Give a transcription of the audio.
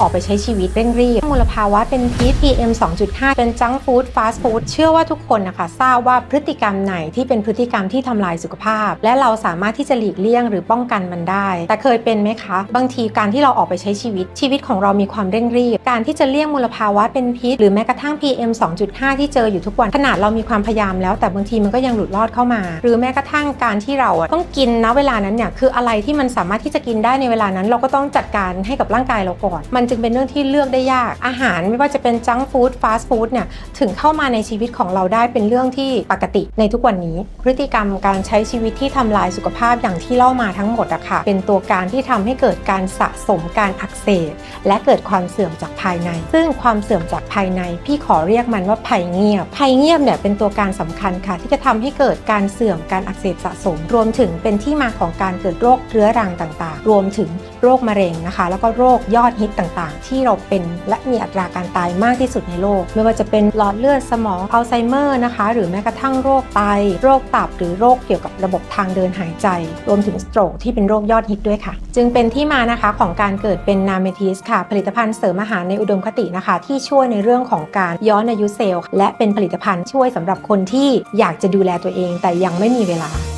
ออกไปใช้ชีวิตเร่งรีบมลภาวะเป็นพิษ PM 2.5 เป็นจังฟู้ดฟาสต์ฟู้ดเชื่อว่าทุกคนนะคะทราบว่าพฤติกรรมไหนที่เป็นพฤติกรรมที่ทำลายสุขภาพ และเราสามารถที่จะหลีกเลี่ยงหรือป้องกันมันได้ แต่เคยเป็นไหมคะ บางทีการที่เราออกไปใช้ชีวิตชีวิตของเรามีความเร่งรีบ การที่จะเลี่ยงมลภาวะเป็นพิษ หรือแม้กระทั่ง PM 2.5 ที่เจออยู่ทุกวันขนาดเรามีความพยายามแล้ว แต่บางทีมันก็ยังหลุดรอดเข้ามา หรือแม้กระทั่งการที่เราต้องกินนะเวลานั้นเนี่ยคืออะไรที่มันสามารถที่จะกินได้ในเวลานั้น เราก็ต้องจัดการให้กับร่างกายเราก่อนมันจึงเป็นเรื่องที่เลือกได้ยาก อาหารไม่ว่าจะเป็นจังฟู้ดฟาสต์ฟู้ดเนี่ยถึงเข้ามาในชีวิตของเราได้เป็นเรื่องที่ปกติในทุกวันนี้ พฤติกรรมการใช้ชีวิตที่ทำลายสุขภาพอย่างที่เล่ามาทั้งหมดอะค่ะ เป็นตัวการที่ทำให้เกิดการสะสมการอักเสบและเกิดความเสื่อมจากภายใน ซึ่งความเสื่อมจากภายใน พี่ขอเรียกมันว่าภัยเงียบภัยเงียบเนี่ยเป็นตัวการสำคัญค่ะ ที่จะทำให้เกิดการเสื่อมการอักเสบสะสม รวมถึงเป็นที่มาของการเกิดโรคเรื้อรังต่างๆ รวมถึงโรคมะเร็งนะคะ แล้วก็โรคยอดฮิตต่างๆที่เราเป็นและมีอัตราการตายมากที่สุดในโลก ไม่ว่าจะเป็นหลอดเลือดสมองอัลไซเมอร์นะคะ หรือแม้กระทั่งโรคไต โรคตับ หรือโรคเกี่ยวกับระบบทางเดินหายใจ รวมถึงสโตรกที่เป็นโรคยอดฮิตด้วยค่ะ จึงเป็นที่มานะคะของการเกิดเป็นนาเมทิสค่ะ ผลิตภัณฑ์เสริมอาหารในอุดมคตินะคะ ที่ช่วยในเรื่องของการย้อนอายุเซลล์และเป็นผลิตภัณฑ์ช่วยสำหรับคนที่อยากจะดูแลตัวเอง แต่ยังไม่มีเวลา